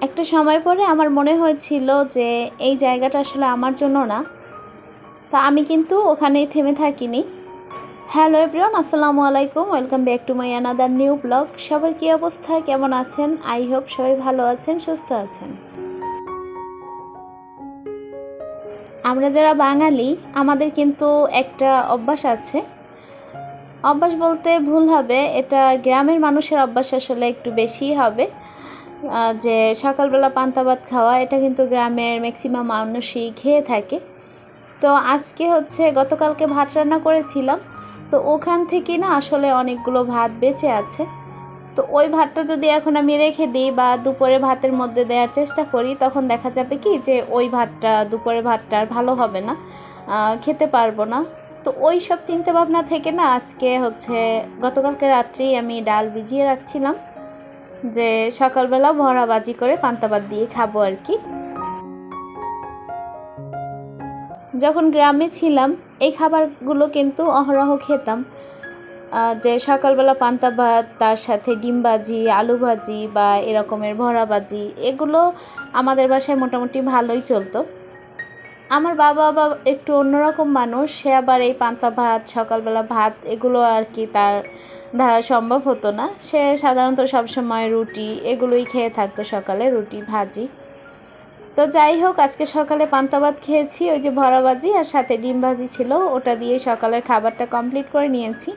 একটা সময় পরে আমার মনে হয়েছিল যে এই জায়গাটা আসলে আমার জন্য না। তো আমি কিন্তু ওখানেই থেমে থাকিনি। হ্যালো এভরিওয়ান, আসসালামু আলাইকুম। Welcome back to my another new blog. সবার কী অবস্থা? কেমন আছেন? আই হোপ সবাই ভালো আছেন, সুস্থ আছেন। আমরা যারা বাঙালি, আমাদের কিন্তু একটা অভ্যাস আছে। অভ্যাস বলতে ভুল হবে, এটা গ্রামের মানুষের অভ্যাস আসলে একটু বেশিই হবে। যে সকালবেলা পান্তা ভাত খাওয়া, এটা কিন্তু গ্রামের ম্যাক্সিমাম মানুষই খেয়ে থাকে। তো আজকে হচ্ছে গতকালকে ভাত রান্না করেছিলাম, তো ওখান থেকে না আসলে অনেকগুলো ভাত বেঁচে আছে। তো ওই ভাতটা যদি এখন আমি রেখে দিই বা দুপুরে ভাতের মধ্যে দেওয়ার চেষ্টা করি, তখন দেখা যাবে কি যে ওই ভাতটা, দুপুরে ভাতটা আর ভালো হবে না খেতে পারব না। তো ওই সব চিন্তাভাবনা থেকে না আজকে হচ্ছে গতকালকে রাত্রেই আমি ডাল ভিজিয়ে রাখছিলাম। যে সকালবেলা ভরা বাজি করে পান্তা ভাত দিয়ে খাব আর কি। যখন গ্রামে ছিলাম, এই খাবারগুলো কিন্তু অহরহ খেতাম। যে সকালবেলা পান্তা ভাত, তার সাথে ডিম ভাজি, আলু ভাজি বা এরকমের ভরা ভাজি এগুলো আমাদের বাসায় মোটামুটি ভালোই চলতো। আমার বাবা আবার একটু অন্যরকম মানুষ, সে আবার এই পান্তা ভাত, সকালবেলা ভাত, এগুলো আর কি তার দ্বারা সম্ভব হতো না। সে সাধারণত সবসময় রুটি এগুলোই খেয়ে থাকতো সকালে, রুটি, ভাজি। তো যাই হোক, আজকে সকালে পান্তা ভাত খেয়েছি, ওই যে ভরা ভাজি আর সাথে ডিম ভাজি ছিল। ওটা দিয়ে সকালের খাবারটা কমপ্লিট করে নিয়েছি।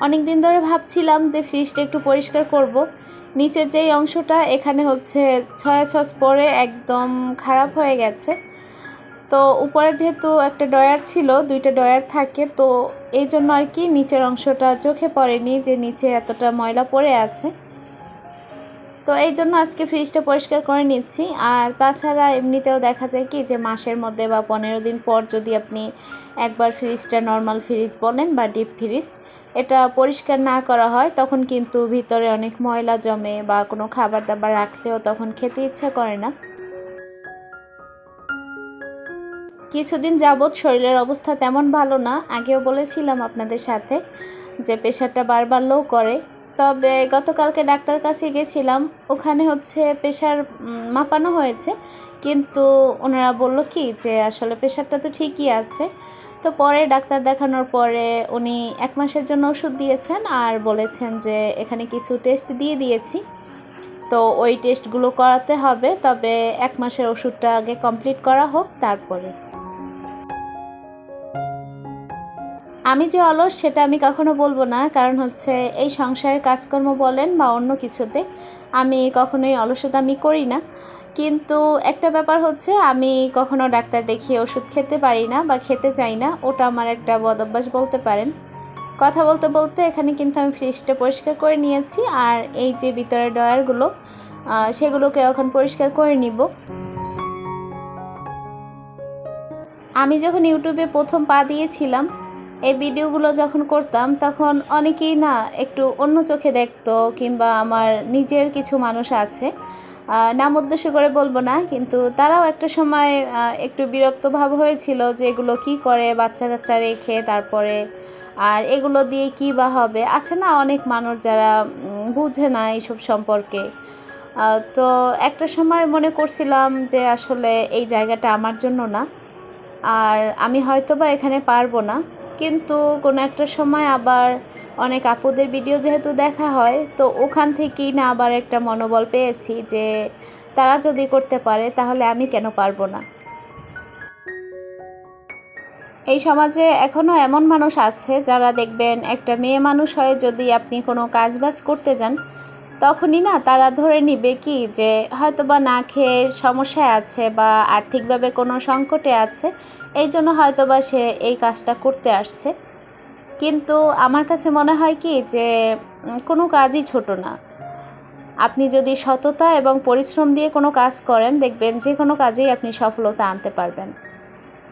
অনেক দিন ধরে ভাবছিলাম যে ফ্রিজটা একটু পরিষ্কার করব। নিচের যেই অংশটা, এখানে হচ্ছে ছয়া সস পরে একদম খারাপ হয়ে গেছে। তো উপরে যেহেতু একটা ডয়ার ছিল, দুইটা ডয়ার থাকে, তো এই জন্য আর কি নিচের অংশটা চোখে পড়েনি যে নিচে এতটা ময়লা পড়ে আছে। তো এই জন্য আজকে ফ্রিজটা পরিষ্কার করে নিচ্ছি। আর তাছাড়া এমনিতেও দেখা যায় কি যে মাসের মধ্যে বা পনেরো দিন পর যদি আপনি একবার ফ্রিজটা নর্মাল ফ্রিজ বলেন বা ডিপ ফ্রিজ এটা পরিষ্কার না করা হয়, তখন কিন্তু ভিতরে অনেক ময়লা জমে বা কোনো খাবার দাবার রাখলেও তখন খেতে ইচ্ছা করে না। কিছুদিন যাবৎ শরীরের অবস্থা তেমন ভালো না, আগেও বলেছিলাম আপনাদের সাথে যে প্রেশারটা বারবার লো করে। তবে গতকালকে ডাক্তার কাছে গেছিলাম, ওখানে হচ্ছে প্রেশার মাপানো হয়েছে। কিন্তু ওনারা বলল কি যে আসলে প্রেশারটা তো ঠিকই আছে। তো পরে ডাক্তার দেখানোর পরে উনি এক মাসের জন্য ওষুধ দিয়েছেন আর বলেছেন যে এখানে কিছু টেস্ট দিয়ে দিয়েছি। তো ওই টেস্টগুলো করাতে হবে, তবে এক মাসের ওষুধটা আগে কমপ্লিট করা হোক, তারপরে। আমি যে অলস, সেটা আমি কখনো বলব না। কারণ হচ্ছে, এই সংসারের কাজকর্ম বলেন বা অন্য কিছুতে, আমি কখনোই অলসতা আমি করি না। কিন্তু একটা ব্যাপার হচ্ছে, আমি কখনো ডাক্তার দেখিয়ে ওষুধ খেতে পারি না বা খেতে চাই না, ওটা আমার একটা বদ অভ্যাস বলতে পারেন। কথা বলতে বলতে এখানে কিন্তু আমি ফ্রিজটা পরিষ্কার করে নিয়েছি, আর এই যে ভিতরের ডয়ারগুলো সেগুলোকে এখন পরিষ্কার করে নিব। আমি যখন ইউটিউবে প্রথম পা দিয়েছিলাম এই ভিডিওগুলো যখন করতাম, তখন অনেকেই না একটু অন্য চোখে দেখতো কিংবা আমার নিজের কিছু মানুষ আছে। নাম উদ্দেশ্য করে বলব না, কিন্তু তারাও একটা সময় একটু বিরক্ত ভাব হয়েছিল যে এগুলো কি করে বাচ্চা কাচ্চা রেখে তারপরে আর এগুলো দিয়ে কি বা হবে। আছে না অনেক মানুষ যারা বুঝে না এইসব সম্পর্কে। তো একটা সময় মনে করছিলাম যে আসলে এই জায়গাটা আমার জন্য না। আর আমি হয়তো বা এখানে পারব না। কিন্তু কোনো একটা সময় আবার অনেক আপুদের ভিডিও যেহেতু দেখা হয়, তো ওখান থেকেই না আবার একটা মনোবল পেয়েছি যে তারা যদি করতে পারে তাহলে আমি কেন পারব না। এই সমাজে এখনও এমন মানুষ আছে যারা দেখবেন একটা মেয়ে মানুষ হয়ে যদি আপনি কোনো কাজ বাজ করতে যান, তখনই না তারা ধরে নিবে কি যে হয়তো বা না খেয়ে সমস্যায় আছে বা আর্থিকভাবে কোনো সংকটে আছে এই জন্য হয়তো বা সে এই কাজটা করতে আসছে। কিন্তু আমার কাছে মনে হয় কি যে কোনো কাজই ছোট না। আপনি যদি সততা এবং পরিশ্রম দিয়ে কোনো কাজ করেন, দেখবেন যে কোনো কাজেই আপনি সফলতা আনতে পারবেন।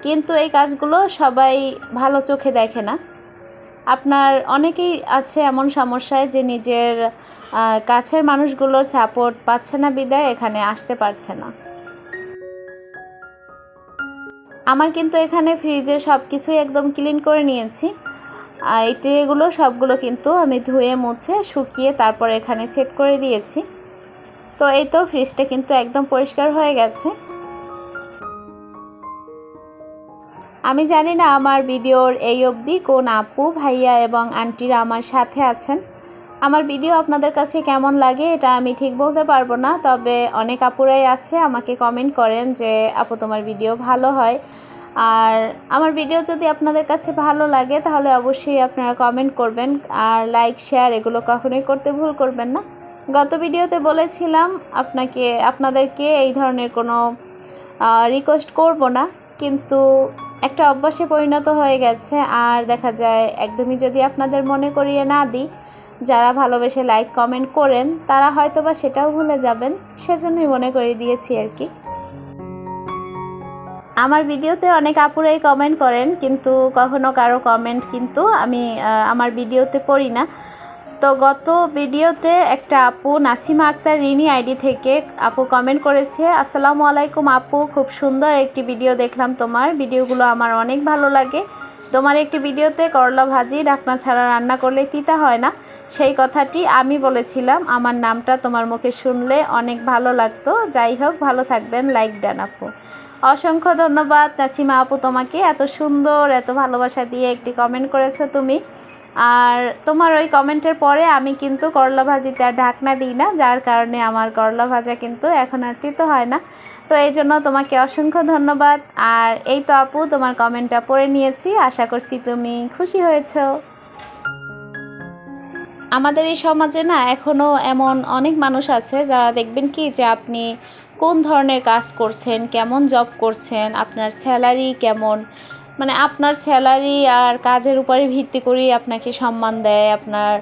কিন্তু এই কাজগুলো সবাই ভালো চোখে দেখে না। আপনার অনেকেই আছে এমন সমস্যায় যে নিজের কাছের মানুষগুলোর সাপোর্ট পাচ্ছে না বিদায়, এখানে আসতে পারছে না। আমার কিন্তু এখানে ফ্রিজে সব কিছুই একদম ক্লিন করে নিয়েছি। এই ট্রেগুলো সবগুলো কিন্তু আমি ধুয়ে, মুছে, শুকিয়ে তারপর এখানে সেট করে দিয়েছি। তো এই তো ফ্রিজটা কিন্তু একদম পরিষ্কার হয়ে গেছে। আমি জানি না আমার ভিডিওর এই অবধি কোন আপু, ভাইয়া এবং আন্টিরা আমার সাথে আছেন। আমার ভিডিও আপনাদের কাছে কেমন লাগে এটা আমি ঠিক বলতে পারব না, তবে অনেক আপুরাই আছে আমাকে কমেন্ট করেন যে, আপু, তোমার ভিডিও ভালো হয়। আর আমার ভিডিও যদি আপনাদের কাছে ভালো লাগে, তাহলে অবশ্যই আপনারা কমেন্ট করবেন। আর লাইক শেয়ার এগুলো কখনোই করতে ভুল করবেন না। গত ভিডিওতে বলেছিলাম আপনাকে, আপনাদেরকে এই ধরনের কোনো রিকোয়েস্ট করব না, কিন্তু একটা অভ্যাসে পরিণত হয়ে গেছে। আর দেখা যায়, একদমই যদি আপনাদের মনে করিয়ে না দিই যারা ভালোবেসে লাইক কমেন্ট করেন, তারা হয়তো বা সেটাও ভুলে যাবেন, সেজন্যই মনে করে দিয়েছি আর কি। আমার ভিডিওতে অনেক আপুরাই কমেন্ট করেন, কিন্তু কখনো কারও কমেন্ট কিন্তু আমি আমার ভিডিওতে পড়ি না। তো গত ভিডিওতে একটা আপু, নাসিমা আক্তার রিনি আইডি থেকে আপু কমেন্ট করেছে, আসসালামু আলাইকুম আপু, খুব সুন্দর একটি ভিডিও দেখলাম তোমার, ভিডিওগুলো আমার অনেক ভালো লাগে। তোমার একটি ভিডিওতে করলা ভাজি, ডাকনা ছাড়া রান্না করলে তিতা হয় না। সেই কথাটি আমি বলেছিলাম, আমার নামটা তোমার মুখে শুনলে অনেক ভালো লাগতো। যাই হোক, ভালো থাকবেন, লাইক ডান আপু। অসংখ্য ধন্যবাদ, নাসিমা আপু তোমাকে এত সুন্দর, এত ভালোবাসা দিয়ে একটি কমেন্ট করেছ তুমি। আর তোমার ওই কমেন্টের পরে আমি কিন্তু করলা ভাজিতে আর ঢাকনা দিই না, যার কারণে আমার করলা ভাজা কিন্তু এখন আর তিতো হয় না। তো এই জন্য তোমাকে অসংখ্য ধন্যবাদ। আর এই তো আপু, তোমার কমেন্টটা পড়ে নিয়েছি। আশা করছি তুমি খুশি হয়েছো। আমাদের এই সমাজে না এখনও এমন অনেক মানুষ আছে যারা দেখবেন কি যে আপনি কোন ধরনের কাজ করছেন, কেমন জব করছেন, আপনার স্যালারি কেমন? মানে আপনার স্যালারি আর কাজের উপরে ভিত্তি করেই আপনাকে সম্মান দেয়, আপনার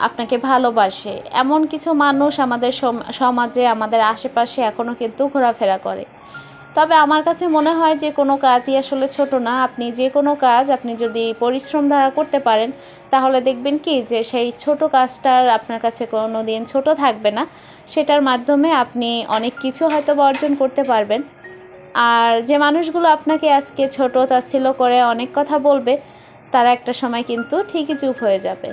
আপনাকে ভালোবাসে। এমন কিছু মানুষ আমাদের সমাজে, আমাদের আশেপাশে এখনও কিন্তু ঘোরাফেরা করে। তবে আমার কাছে মনে হয় যে কোনো কাজই আসলে ছোট না। আপনি যে কোনো কাজ আপনি যদি পরিশ্রম দ্বারা করতে পারেন, তাহলে দেখবেন কি যে সেই ছোট কাজটার আপনার কাছে কোনো দিন ছোটো থাকবে না। সেটার মাধ্যমে আপনি অনেক কিছু হয়তো অর্জন করতে পারবেন। আর যে মানুষগুলো আপনাকে আজকে ছোট তাচ্ছিল করে অনেক কথা বলবে, তারা একটা সময় কিন্তু ঠিকই চুপ হয়ে যাবে।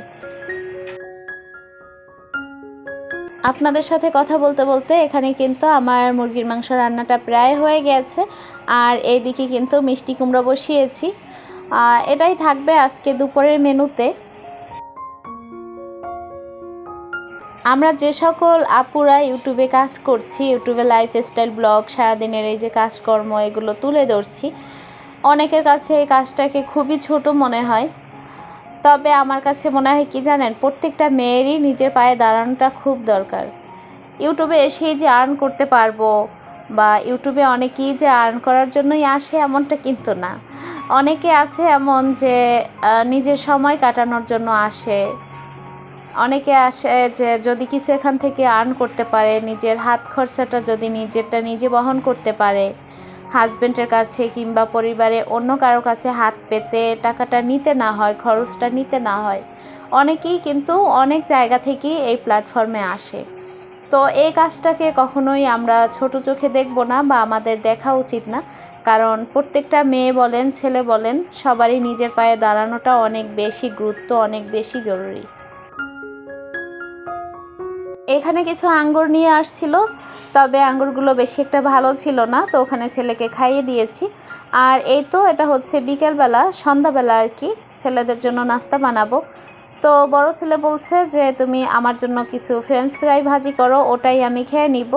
আপনাদের সাথে কথা বলতে বলতে এখানে কিন্তু আমার মুরগির মাংস রান্নাটা প্রায় হয়ে গেছে। আর এইদিকে কিন্তু মিষ্টি কুমড়ো বসিয়েছি। এটাই থাকবে আজকে দুপুরের মেনুতে। আমরা যে সকল আপুরা ইউটিউবে কাজ করছি, ইউটিউবে লাইফস্টাইল ব্লগ সারাদিনের এই যে কাজকর্ম, এগুলো তুলে ধরছি, অনেকের কাছে এই কাজটাকে খুবই ছোট মনে হয়। তবে আমার কাছে মনে হয় কি জানেন, প্রত্যেকটা মেয়েরই নিজের পায়ে দাঁড়ানোটা খুব দরকার। ইউটিউবে এসেই যে আর্ন করতে পারব বা ইউটিউবে অনেকেই যে আর্ন করার জন্যই আসে এমনটা কিন্তু না। অনেকে আছে এমন যে নিজের সময় কাটানোর জন্য আসে। অনেকে আসে যে, যদি কিছু এখান থেকে আর্ন করতে পারে, নিজের হাত খরচাটা যদি নিজেরটা নিজে বহন করতে পারে হাজব্যান্ডের কাছে কিংবা পরিবারে অন্য কারও কাছে হাত পেতে টাকাটা নিতে না হয়, খরচটা নিতে না হয়, অনেকেই কিন্তু অনেক জায়গা থেকেই এই প্ল্যাটফর্মে আসে। তো এই কাজটাকে কখনোই আমরা ছোট চোখে দেখব না বা আমাদের দেখা উচিত না। কারণ প্রত্যেকটা মেয়ে বলেন, ছেলে বলেন, সবারই নিজের পায়ে দাঁড়ানোটা অনেক বেশি গুরুত্ব, অনেক বেশি জরুরি। এখানে কিছু আঙ্গুর নিয়ে আসছিল, তবে আঙ্গুরগুলো বেশি একটা ভালো ছিল না, তো ওখানে ছেলেকে খাইয়ে দিয়েছি। আর এই তো এটা হচ্ছে বিকেলবেলা, সন্ধ্যাবেলা আর কি, ছেলেদের জন্য নাস্তা বানাবো। তো বড় ছেলে বলছে যে, তুমি আমার জন্য কিছু ফ্রেঞ্চ ফ্রাই ভাজি করো, ওটাই আমি খেয়ে নিব।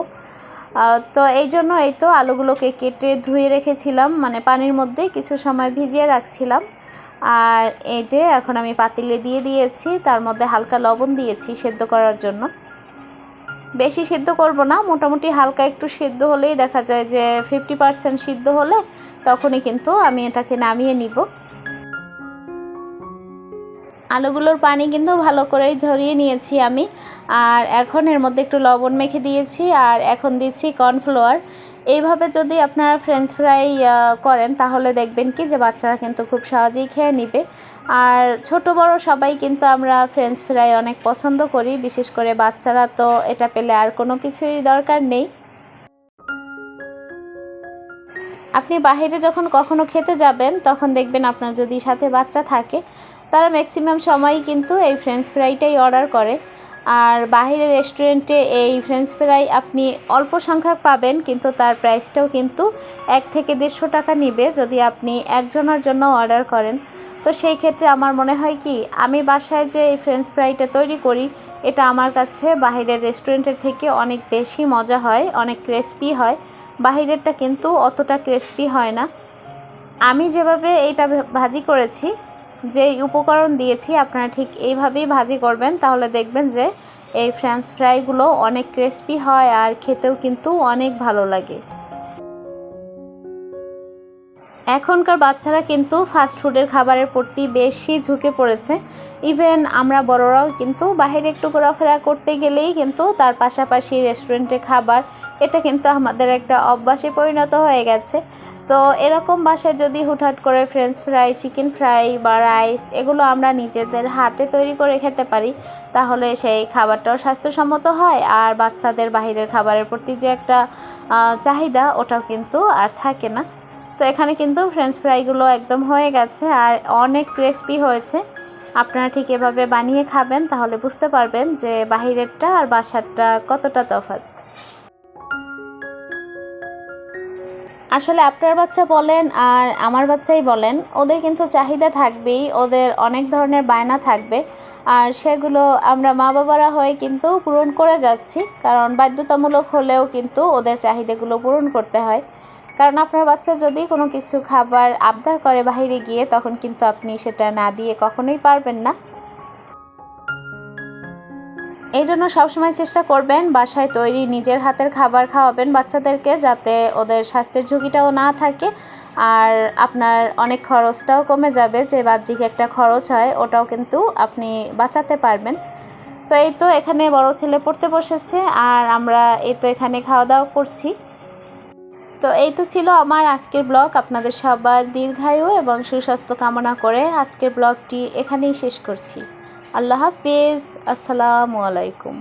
তো এই জন্য এই তো আলুগুলোকে কেটে ধুয়ে রেখেছিলাম মানে পানির মধ্যে কিছু সময় ভিজিয়ে রাখছিলাম। আর এই যে, এখন আমি পাতিলে দিয়ে দিয়েছি, তার মধ্যে হালকা লবণ দিয়েছি সেদ্ধ করার জন্য। বেশি সিদ্ধ করব না, মোটামুটি হালকা একটু সিদ্ধ হলেই দেখা যায় যে ফিফটি পারসেন্ট সিদ্ধ হলে তখনই কিন্তু আমি এটাকে নামিয়ে নিব। আলুগুলোর পানি কিন্তু ভালো করেই ঝরিয়ে নিয়েছি আমি, আর এখন এর মধ্যে একটু লবণ মেখে দিয়েছি, আর এখন দিচ্ছি কর্নফ্লাওয়ার এইভাবে যদি আপনারা ফ্রেঞ্চ ফ্রাই করেন, তাহলে দেখবেন কি যে বাচ্চারা কিন্তু খুব সহজেই খেয়ে নিবে। আর ছোট বড় সবাই কিন্তু আমরা ফ্রেঞ্চ ফ্রাই অনেক পছন্দ করি, বিশেষ করে বাচ্চারা তো এটা পেলে আর কোনো কিছুই দরকার নেই। আপনি বাইরে যখন কখনো খেতে যাবেন, তখন দেখবেন আপনার যদি সাথে বাচ্চা থাকে, তারা ম্যাক্সিমাম সময়ই কিন্তু এই ফ্রেঞ্চ ফ্রাইটাই অর্ডার করে। আর বাইরের রেস্টুরেন্টে এই ফ্রেঞ্চ ফ্রাই আপনি অল্প সংখ্যক পাবেন, কিন্তু তার প্রাইসটাও কিন্তু এক থেকে দেড়শো টাকা নিবে যদি আপনি একজনের জন্য অর্ডার করেন। তো সেই ক্ষেত্রে আমার মনে হয় কি, আমি বাসায় যে এই ফ্রেঞ্চ ফ্রাইটা তৈরি করি, এটা আমার কাছে বাইরের রেস্টুরেন্টের থেকে অনেক বেশি মজা হয়, অনেক ক্রিস্পি হয়। বাহিরেরটা কিন্তু অতটা ক্রিস্পি হয় না। আমি যেভাবে এইটা ভাজি করেছি যে উপকরণ দিয়েছি, আপনারা ঠিক এইভাবেই ভাজি করবেন। তাহলে দেখবেন যে এই ফ্রেঞ্চ ফ্রাইগুলো অনেক ক্রিস্পি হয় আর খেতেও কিন্তু অনেক ভালো লাগে। এখনকার বাচ্চারা কিন্তু ফাস্ট ফুডের খাবারের প্রতি বেশি ঝুঁকে পড়েছে। ইভেন আমরা বড়রাও কিন্তু বাইরে একটু ঘোরাফেরা করতে গেলেই কিন্তু তার পাশাপাশি রেস্টুরেন্টে খাবার, এটা কিন্তু আমাদের একটা অভ্যাসে পরিণত হয়ে গেছে। তো এরকম বাসায় যদি হুটহাট করে ফ্রেঞ্চ ফ্রাই চিকেন ফ্রাই বা রাইস এগুলো আমরা নিজেদের হাতে তৈরি করে খেতে পারি, তাহলে সেই খাবারটাও স্বাস্থ্যসম্মত হয় আর বাচ্চাদের বাহিরের খাবারের প্রতি যে একটা চাহিদা ওটাও কিন্তু আর থাকে না। তো এখানে কিন্তু ফ্রেঞ্চ ফ্রাইগুলো একদম হয়ে গেছে আর অনেক ক্রিস্পি হয়েছে। আপনারা ঠিক এভাবে বানিয়ে খাবেন, তাহলে বুঝতে পারবেন যে বাহিরেরটা আর বাসারটা কতটা তফাৎ। আসলে আপনার বাচ্চা বলেন আর আমার বাচ্চাই বলেন, ওদের কিন্তু চাহিদা থাকবেই, ওদের অনেক ধরনের বায়না থাকবে। আর সেগুলো আমরা মা বাবারা হয়ে কিন্তু পূরণ করে যাচ্ছি, কারণ বাধ্যতামূলক হলেও কিন্তু ওদের চাহিদাগুলো পূরণ করতে হয়। কারণ আপনার বাচ্চা যদি কোনো কিছু খাবার আবদার করে বাহিরে গিয়ে, তখন কিন্তু আপনি সেটা না দিয়ে কখনোই পারবেন না। এই জন্য সবসময় চেষ্টা করবেন বাসায় তৈরি নিজের হাতের খাবার খাওয়াবেন বাচ্চাদেরকে, যাতে ওদের স্বাস্থ্যের ঝুঁকিটাও না থাকে আর আপনার অনেক খরচটাও কমে যাবে। যে বাহ্যিক একটা খরচ হয়, ওটাও কিন্তু আপনি বাঁচাতে পারবেন। তো এই তো এখানে বড় ছেলে পড়তে বসেছে, আর আমরা এই তো এখানে খাওয়া দাওয়া করছি। তো এই তো ছিল আমার আজকের ব্লগ। আপনাদের সবার দীর্ঘায়ু এবং সুস্বাস্থ্য কামনা করে আজকের ব্লগটি এখানেই শেষ করছি। আল্লাহ হাফিজ। আসসালামু আলাইকুম।